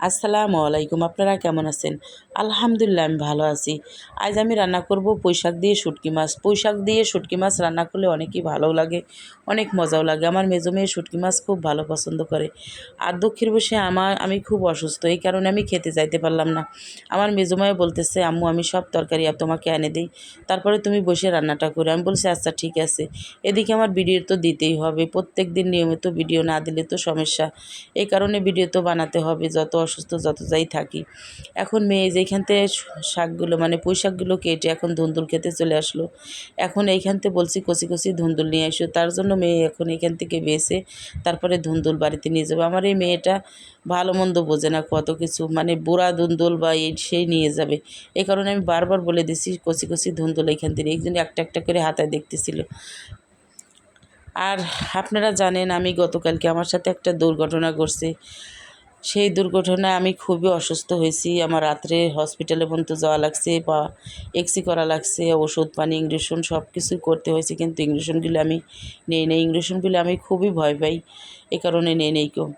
আসসালামু আলাইকুম, আপনারা কেমন আছেন? আলহামদুলিল্লাহ, আমি ভালো আছি। আজ আমি রান্না করব পুঁইশাক দিয়ে শুটকি মাছ। পুঁইশাক দিয়ে শুটকি মাছ রান্না করলে অনেকই ভালো লাগে, অনেক মজাও লাগে। আমার মেজো মেয়ে শুটকি মাছ খুব ভালো পছন্দ করে। আর দক্ষিণ বসে আমার আমি খুব অসুস্থ, এই কারণে আমি খেতে যাইতে পারলাম না। আমার মেজো মেয়ে বলতেছে, আম্মু, আমি সব তরকারি আর তোমাকে এনে দিই। তারপরে তুমি বসে রান্নাটা করে। আমি বলছি আচ্ছা ঠিক আছে। এদিকে আমার ভিডিও তো দিতেই হবে। প্রত্যেক দিন নিয়মিত ভিডিও না দিলে তো সমস্যা। এই কারণে ভিডিও তো বানাতে হবে। যত অসুস্থ যত যাই থাকি। এখন মেয়ে যেখান থেকে শাকগুলো মানে পুঁই শাকগুলো কেটে এখন ধুন্দুল খেতে চলে আসলো। এখন এইখান থেকে বলছি, কচি কচি ধুন্দুল নিয়ে আসো তার জন্য মেয়ে এখন এখান থেকে বেছে তারপরে ধুন্দুল বাড়িতে নিয়ে যাবে। আমার এই মেয়েটা ভালো মন্দ বোঝে না কত কিছু মানে বুড়া ধুন্দুল বা এই সেই নিয়ে যাবে। এই কারণে আমি বারবার বলে দিছি, কচি কচি ধুন্দুল এইখান থেকে। একজন একটা একটা করে হাতায় দেখতেছিল। আর আপনারা জানেন, আমি গতকালকে আমার সাথে একটা দুর্ঘটনা ঘটছে। সেই দুর্ঘটনায় আমি খুবই অসুস্থ হয়েছি। আমার রাত্রে হসপিটালে পর্যন্ত যাওয়া লাগছে বা এক্সি করা লাগছে, ওষুধ, পানি ইঞ্জেকশন সব কিছুই করতে হয়েছে, কিন্তু ইঞ্জেকশনগুলো আমি নেই নেই। ইঞ্জেকশনগুলো আমি খুবই ভয় পাই, এ কারণে নেই নেই কেউ।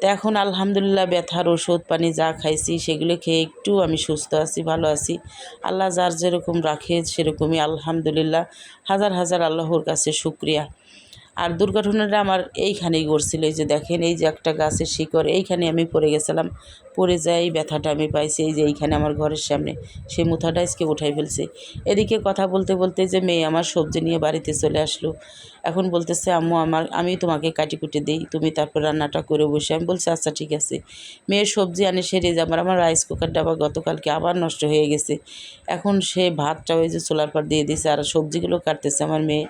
তো এখন আলহামদুলিল্লাহ ব্যথার ওষুধ, পানি যা খাইছি সেগুলো খেয়ে একটু আমি সুস্থ আছি, ভালো আছি। আল্লাহ যার যেরকম রাখে সেরকমই আলহামদুলিল্লাহ। হাজার হাজার আল্লাহর কাছে শুক্রিয়া। আর দুর্ঘটনাটা আমার এইখানেই ঘটছিল, এই যে দেখেন, এই যে একটা গাছের শিকড়, এইখানে আমি পড়ে গেছিলাম। পড়ে যাই, ব্যথাটা আমি পাইছি, এই যে এইখানে আমার ঘরের সামনে। সেই মুথাটা আজকে উঠাই ফেলছে। এদিকে কথা বলতে বলতে যে মেয়ে আমার সবজি নিয়ে বাড়িতে চলে আসলো। এখন বলতেছে, আম্মু, আমার, আমি তোমাকে কাটি কুটে দিই, তুমি তারপর রান্নাটা করে বসে। আমি বলছি আচ্ছা ঠিক আছে। মেয়ের সবজি আনে সেরে যাবার আমার রাইস কুকারটা আবার গতকালকে আবার নষ্ট হয়ে গেছে। এখন সে ভাতটা ওই যে চোলার পর দিয়ে দিছে, আর সবজিগুলো কাটতেছে আমার মেয়ে।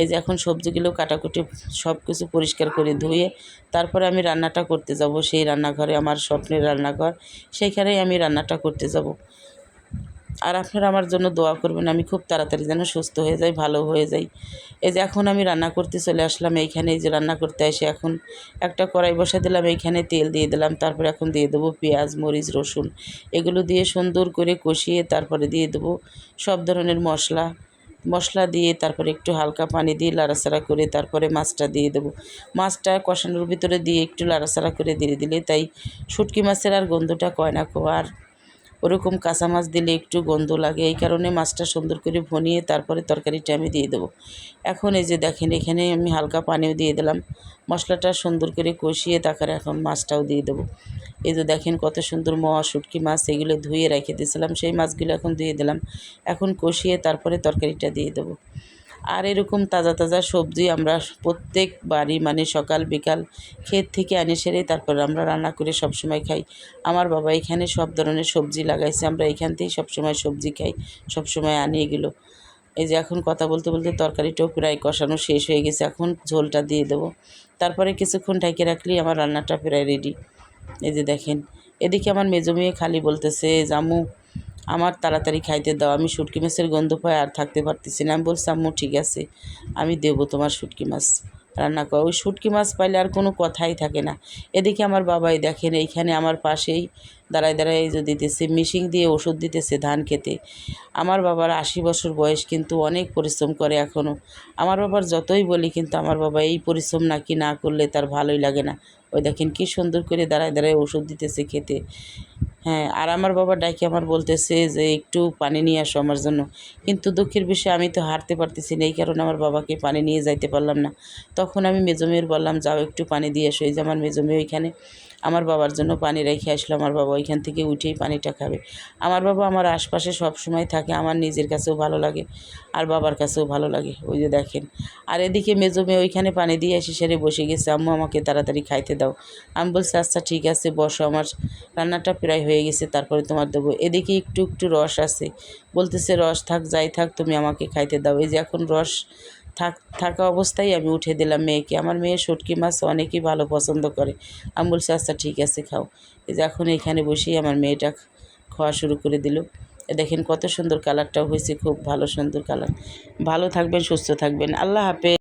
এই যে এখন সবজিগুলো, কাটাকুটি সব কিছু পরিষ্কার করে ধুয়ে তারপরে আমি রান্নাটা করতে যাব। সেই রান্নাঘরে আমার স্বপ্নের রান্নাঘর, সেইখানেই আমি রান্নাটা করতে যাব। আর আপনারা আমার জন্য দোয়া করবেন, আমি খুব তাড়াতাড়ি যেন সুস্থ হয়ে যাই, ভালো হয়ে যাই। এই যে এখন আমি রান্না করতে চলে আসলাম, এইখানে এই যে রান্না করতে এসে এখন একটা কড়াই বসা দিলাম, এইখানে তেল দিয়ে দিলাম, তারপরে এখন দিয়ে দেবো পেঁয়াজ, মরিচ, রসুন। এগুলো দিয়ে সুন্দর করে কষিয়ে তারপরে দিয়ে দেবো সব ধরনের মশলা। মশলা দিয়ে, তারপরে একটু হালকা পানি দিয়ে লাড়াচাড়া করে তারপরে মাছটা দিয়ে দেবো। মাছটা কষানোর ভিতরে দিয়ে একটু লাড়াচাড়া করে দিয়ে দিলে তাই শুটকি মাছের আর গন্ধটা কয় না আর ওরকম কাঁচা মাছ দিলে একটু গন্ধ লাগে, এই কারণে মাছটা সুন্দর করে ভনিয়ে তারপরে তরকারিটা আমি দিয়ে দেবো। এখন এই যে দেখেন, এখানে আমি হালকা পানিও দিয়ে দিলাম। মশলাটা সুন্দর করে কষিয়ে তারপরে এখন মাছটাও দিয়ে দেবো। এই যে দেখেন কত সুন্দর মোয়া শুটকি মাছ এগুলো ধুয়ে রেখে দিয়েছিলাম, সেই মাছগুলো এখন ধুয়ে দিলাম। এখন কষিয়ে তারপরে তরকারিটা দিয়ে দেবো। আর এরকম তাজা তাজা সবজি আমরা প্রত্যেক বাড়ি মানে সকাল, বিকাল ক্ষেত থেকে আনে সেরে তারপর আমরা রান্না করে সব সময় খাই। আমার বাবা এখানে সব ধরনের সবজি লাগাইছে, আমরা এখান থেকেই সবসময় সবজি খাই, সবসময় আনি এগুলো। এই যে এখন কথা বলতে বলতে তরকারিটাও প্রায় কষানো শেষ হয়ে গেছে, এখন ঝোলটা দিয়ে দেবো। তারপরে কিছুক্ষণ ঢাকে রাখলেই আমার রান্নাটা প্রায় রেডি এই যে দেখেন, এদিকে আমার মেজো মেয়ে খালি বলতেছে, জামু, আমার তাড়াতাড়ি খাইতে দাও, আমি শুটকি মাছের গন্ধ পায় আর থাকতে পারতেছি না। আমি বলছি, আম্মু, ঠিক আছে, আমি দেবো তোমার শুটকি মাছ। রান্না করা। ওই শুটকি মাছ পাইলে আর কোনো কথাই থাকে না। এদিকে আমার বাবাই দেখেন, এইখানে আমার পাশেই দাঁড়ায় দাঁড়ায় এই যে দিতেছে, মিশিং দিয়ে ওষুধ দিতেছে ধান খেতে। আমার বাবার আশি বছর বয়স, কিন্তু অনেক পরিশ্রম করে এখনও আমার বাবার যতই বলি, কিন্তু আমার বাবা এই পরিশ্রম নাকি না করলে তার ভালোই লাগে না। ওই দেখেন কী সুন্দর করে দাঁড়ায় দাঁড়ায় ওষুধ দিতেছে খেতে। হ্যাঁ আর আমার বাবা ডাকি আমার বলতেছে যে, একটু পানি নিয়ে আসো আমার জন্য। কিন্তু দুঃখের বিষয়ে, আমি তো হারতে পারতেছি না, এই কারণে আমার বাবাকে পানি নিয়ে যাইতে পারলাম না। তখন আমি মেজমেয়ের বললাম, যাও একটু পানি দিয়ে আসো। এই যে আমার মেজমেয়ে ওইখানে, আমার বাবার জন্য পানি রেখে আসলো, আমার বাবা ওইখান থেকে উঠেই পানিটা খাবে। আমার বাবা আমার আশপাশে সব সময় থাকে, আমার নিজের কাছেও ভালো লাগে, আর বাবার কাছেও ভালো লাগে, ওই যে দেখেন। আর এদিকে মেজো মেয়ে ওইখানে পানি দিয়ে এসে সেরে বসে গেছে, আম্মু, আমাকে তাড়াতাড়ি খাইতে দাও। আমি বলছি আচ্ছা ঠিক আছে, বসো, আমার রান্নাটা প্রায় হয়ে গেছে, তারপরে তোমার দেবো। এদিকে একটু একটু রস আছে। বলতেছে, রস থাক, যাই থাক, তুমি আমাকে খাইতে দাও। এই যে এখন রস থাক, থাকা অবস্থায় আমি উঠে দিলাম মেয়েকে। আমার মেয়ে শুটকি মাছ অনেকই ভালো পছন্দ করে। আমি বলছি আচ্ছা ঠিক আছে, খাও। এই যে এখন এখানে বসেই আমার মেয়েটা খাওয়া শুরু করে দিল। দেখেন কত সুন্দর কালারটাও হয়েছে, খুব ভালো সুন্দর কালার। ভালো থাকবেন, সুস্থ থাকবেন। আল্লাহ হাফেজ।